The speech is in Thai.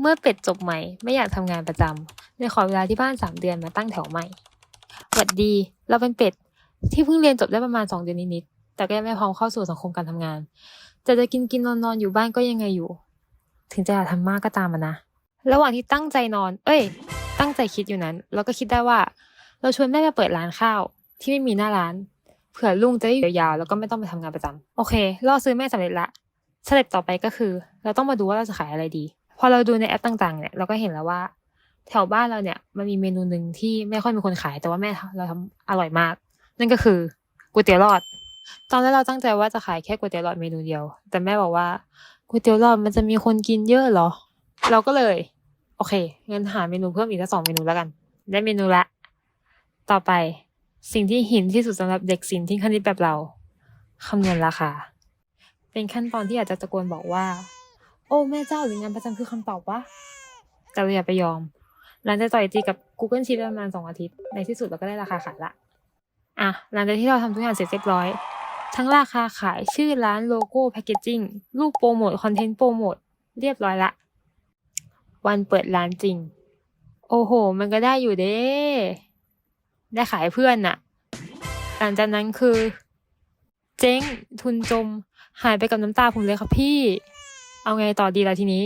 เมื่อเป็ดจบใหม่ไม่อยากทำงานประจำเลยขอเวลาที่บ้านสามเดือนมาตั้งแถวใหม่หวัดดี เราเป็นเป็ด ที่เพิ่งเรียนจบได้ประมาณสองเดือนนิดๆแต่ก็ยังไม่พร้อมเข้าสู่สังคมการทำงาน จะจะกินกินนอนนอนอยู่บ้านก็ยังไงอยู่ ถึงจะอยากทำมากก็ตามมันนะ ระหว่างที่ตั้งใจนอน เอ้ย ตั้งใจคิดอยู่นั้น เราก็คิดได้ว่า เราชวนแม่มาเปิดร้านข้าว ที่ไม่มีหน้าร้านเผื่อลุงจะได้อยู่ยาวๆแล้วก็ไม่ต้องไปทำงานประจำโอเคล่อซื้อแม่สำเร็จละสเต็ปต่อไปก็คือ เราต้องมาดูว่าเราจะขายอะไรดี พอเราดูในแอปต่างๆ เนี่ยเราก็เห็นแล้วว่า แถวบ้านเราเนี่ยมันมีเมนูหนึ่งที่ไม่ค่อยมีคนขาย แต่ว่าแม่เราทำอร่อยมาก นั่นก็คือก๋วยเตี๋ยวหลอด ตอนแรกเราตั้งใจว่าจะขายแค่ก๋วยเตี๋ยวหลอดเมนูเดียว แต่แม่บอกว่าก๋วยเตี๋ยวหลอดมันจะมีคนกินเยอะเหรอ เราก็เลย โอเคงั้นหาเมนูเพิ่มอีกสักสองเมนูแล้วกัน ได้เมนูละ ต่อไปสิ่งที่หินที่สุดสำหรับเด็กศิลป์ที่คณิตแบบเราคำนวณราคา เป็นขั้นตอนที่อาจจะตะโกนบอกว่า โอ้แม่เจ้าหรืองานประจำคือคำตอบวะแต่เราอย่าไปยอม หลังจากต่อยตีกับ Google Sheet ประมาณสองอาทิตย์ ในที่สุดเราก็ได้ราคาขายละ อะ หลังจากที่เราทำทุกอย่างเสร็จเรียบร้อย ทั้งราคาขายชื่อร้านโลโก้แพคเกจจิ้งรูปโปรโมท คอนเทนต์โปรโมท เรียบร้อยละ วันเปิดร้านจริง โอ้โห มันก็ได้อยู่เด้ ได้ขายเพื่อนน่ะ หลังจากนั้นคือ เจ๊งทุนจม หายไปกับน้ำตาผมเลยครับพี่ เอาไงต่อดีล่ะทีนี้